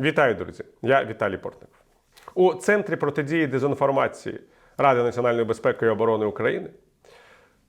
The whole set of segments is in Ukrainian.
Вітаю, друзі! Я Віталій Портников. У Центрі протидії дезінформації Ради національної безпеки і оборони України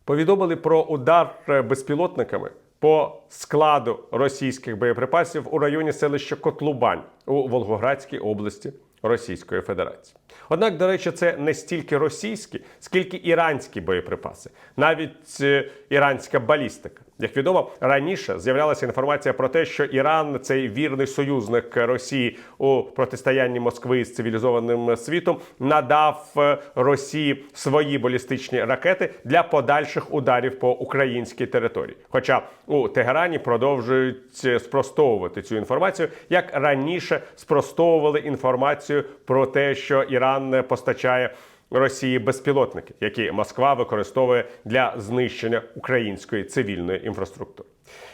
повідомили про удар безпілотниками по складу російських боєприпасів у районі селища Котлубань у Волгоградській області Російської Федерації. Однак, до речі, це не стільки російські, скільки іранські боєприпаси, навіть е, іранська балістика. Як відомо, раніше з'являлася інформація про те, що Іран цей вірний союзник Росії у протистоянні Москви з цивілізованим світом, надав е, Росії свої балістичні ракети для подальших ударів по українській території. Хоча у Тегерані продовжують е, спростовувати цю інформацію, як раніше спростовували інформацію про те, що Іран постачає. Росії безпілотники, які Москва використовує для знищення української цивільної інфраструктури.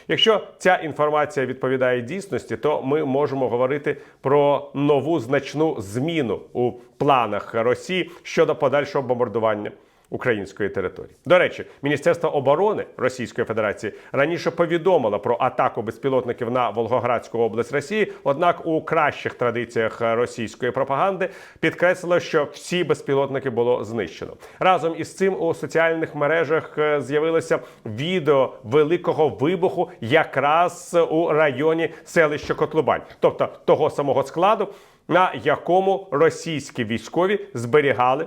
Якщо ця інформація відповідає дійсності, то ми можемо говорити про нову значну зміну у планах Росії щодо подальшого бомбардування. Української території до речі, Міністерство оборони Російської Федерації раніше повідомило про атаку безпілотників на Волгоградську область Росії. Однак, у кращих традиціях російської пропаганди підкреслило, що всі безпілотники було знищено. Разом із цим у соціальних мережах е, з'явилося відео великого вибуху, якраз у районі селища Котлубань, тобто того самого складу, на якому російські військові зберігали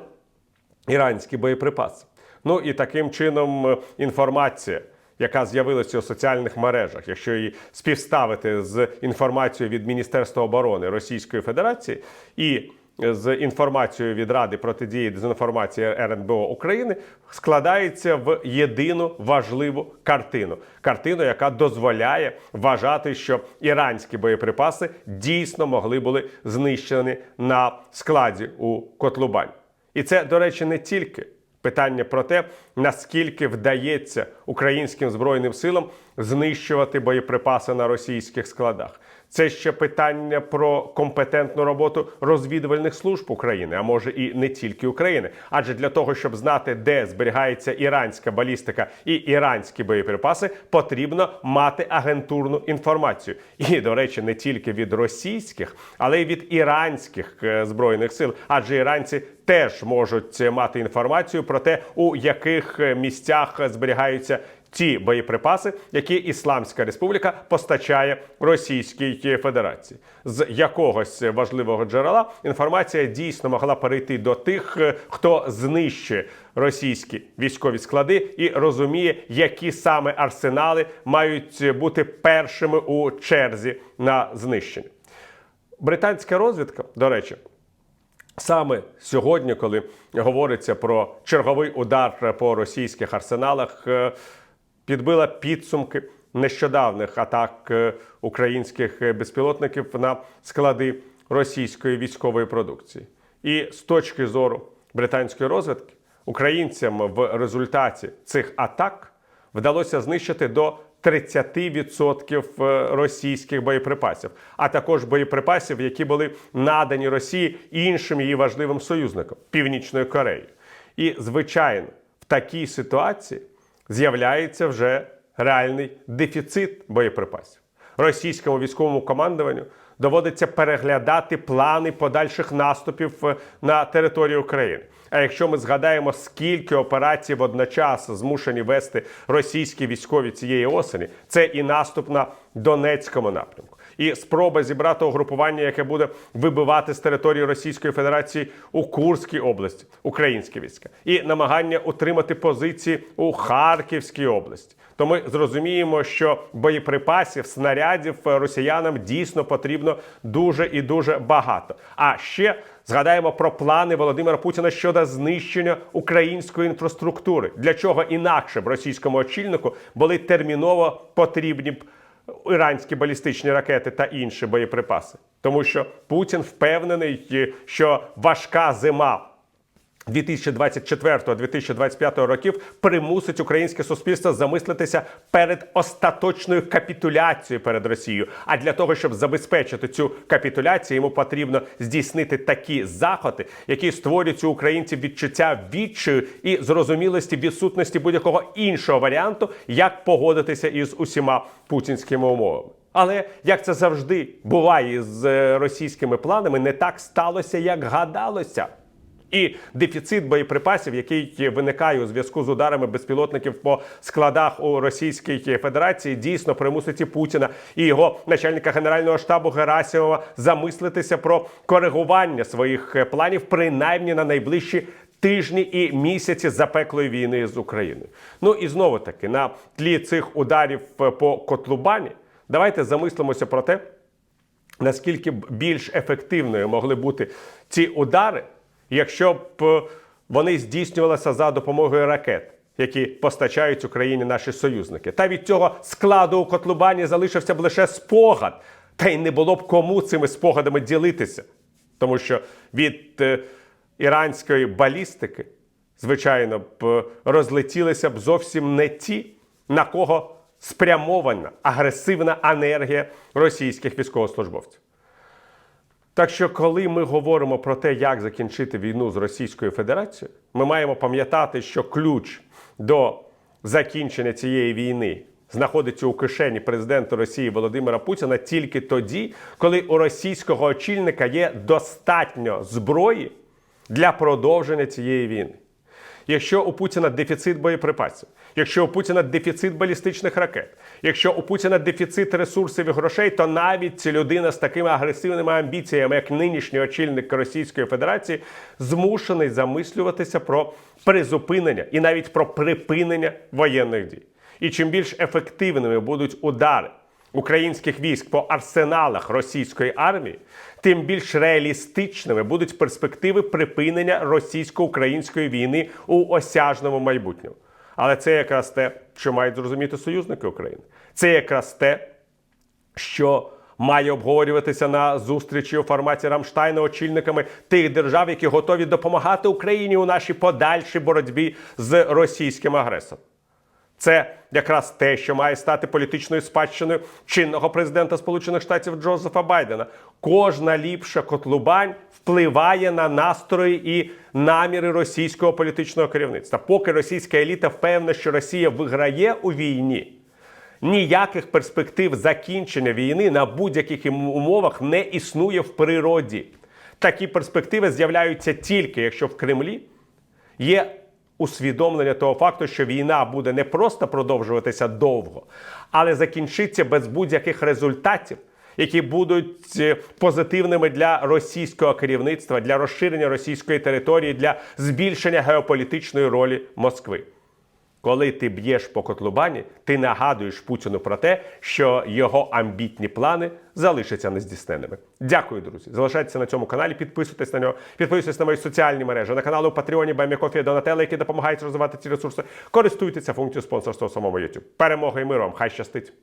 іранські боєприпаси. Ну і таким чином е, інформація, яка з'явилася у соціальних мережах, якщо її співставити з інформацією від Міністерства оборони Російської Федерації і з інформацією від Ради протидії дезінформації РНБО України, складається в єдину важливу картину. Картину, яка дозволяє вважати, що іранські боєприпаси дійсно могли були знищені на складі у Котлубань. І це, до речі, не тільки питання про те, наскільки вдається українським збройним силам знищувати боєприпаси на російських складах. Це ще питання про компетентну роботу розвідувальних служб України, а може і не тільки України. Адже для того, щоб знати, де зберігається іранська балістика і іранські боєприпаси, потрібно мати агентурну інформацію. І, до речі, не тільки від російських, але й від іранських е, збройних сил, адже іранці теж можуть мати інформацію про те, у яких е, місцях зберігаються ті боєприпаси, які Ісламська Республіка постачає Російській Федерації. З якогось важливого джерела інформація дійсно могла перейти до тих, е, хто знищує російські військові склади і розуміє, які саме арсенали мають бути першими у черзі на знищення. Британська розвідка, до речі. Саме сьогодні, коли говориться про черговий удар по російських арсеналах, е, підбила підсумки нещодавних атак е, українських безпілотників на склади російської військової продукції. І з точки зору британської розвідки, українцям в результаті цих атак вдалося знищити до 30% е, російських боєприпасів, а також боєприпасів, які були надані Росії іншим її важливим союзникам Північної Кореї. І, звичайно, в такій ситуації з'являється вже реальний дефіцит боєприпасів. Російському військовому командуванню доводиться переглядати плани подальших наступів е, на територію України. А якщо ми згадаємо, скільки операцій водночас змушені вести російські військові цієї осені, це і наступ на Донецькому напрямку, і спроба зібрати угрупування, яке буде вибивати з території Російської Федерації у Курській області українські війська, і намагання утримати позиції у Харківській області. То ми зрозуміємо, що боєприпасів, снарядів росіянам дійсно потрібно дуже і дуже багато. А ще згадаємо про плани Володимира Путіна щодо знищення української інфраструктури, для чого інакше б російському очільнику були терміново потрібні б іранські балістичні ракети та інші боєприпаси, тому що Путін впевнений, що важка зима. 2024-2025 років примусить українське суспільство замислитися перед остаточною капітуляцією перед Росією. А для того, щоб забезпечити цю капітуляцію, йому потрібно здійснити такі заходи, які створюють у українців відчуття відчаю і зрозумілості відсутності будь-якого іншого варіанту, як погодитися із усіма путінськими умовами. Але як це завжди буває з е, російськими планами, не так сталося, як гадалося. І дефіцит боєприпасів, який виникає у зв'язку з ударами безпілотників по складах у Російській Федерації, дійсно примусить і Путіна і його начальника генерального штабу Герасимова замислитися про коригування своїх планів, принаймні на найближчі тижні і місяці запеклої війни з Україною. Ну і знову таки на тлі цих ударів по Котлубані, давайте замислимося про те, наскільки більш ефективною могли бути ці удари, якщо б е, вони здійснювалися за допомогою ракет, які постачають Україні наші союзники. Та від цього складу у Котлубані залишився б лише спогад, та й не було б кому цими спогадами ділитися. Тому що від е, іранської балістики, звичайно, б е, розлетілися б зовсім не ті, на кого спрямована агресивна енергія російських військовослужбовців. Так що, коли ми говоримо про те, як закінчити війну з Російською Федерацією, ми маємо пам'ятати, що ключ до закінчення цієї війни знаходиться у кишені президента Росії Володимира Путіна тільки тоді, коли у російського очільника є достатньо зброї для продовження цієї війни. Якщо у Путіна дефіцит боєприпасів, якщо у Путіна дефіцит балістичних ракет, якщо у Путіна дефіцит ресурсів і грошей, то навіть людина з такими агресивними амбіціями, як нинішній очільник Російської Федерації, змушений замислюватися про призупинення і навіть про припинення воєнних дій. І чим більш ефективними будуть удари українських військ по арсеналах російської армії, тим більш реалістичними будуть перспективи припинення російсько-української війни у осяжному майбутньому. Але це якраз те, що мають зрозуміти союзники України. Це якраз те, що має обговорюватися на зустрічі у форматі Рамштайна очільниками тих держав, які готові допомагати Україні у нашій подальшій боротьбі з російським агресором. Це якраз те, що має стати політичною спадщиною чинного президента Сполучених Штатів Джозефа Байдена. Кожна ліпша котлубань впливає на настрої і наміри російського політичного керівництва. Поки російська еліта впевнена, що Росія виграє у війні, ніяких перспектив закінчення війни на будь-яких умовах не існує в природі. Такі перспективи з'являються тільки якщо в Кремлі є усвідомлення того факту, що війна буде не просто продовжуватися довго, але закінчиться без будь-яких результатів, які будуть е, позитивними для російського керівництва, для розширення російської території, для збільшення геополітичної ролі Москви. Коли ти б'єш по котлубані, ти нагадуєш Путіну про те, що його амбітні плани залишаться нездійсненими. Дякую, друзі. Залишайтеся на цьому каналі, підписуйтесь на нього, підписуйтесь на мої соціальні мережі, на канали у Патреоні, Баймікофі, Донателла, які допомагають розвивати ці ресурси. Користуйтеся функцією спонсорства у самому YouTube. Перемоги і миру! Хай щастить!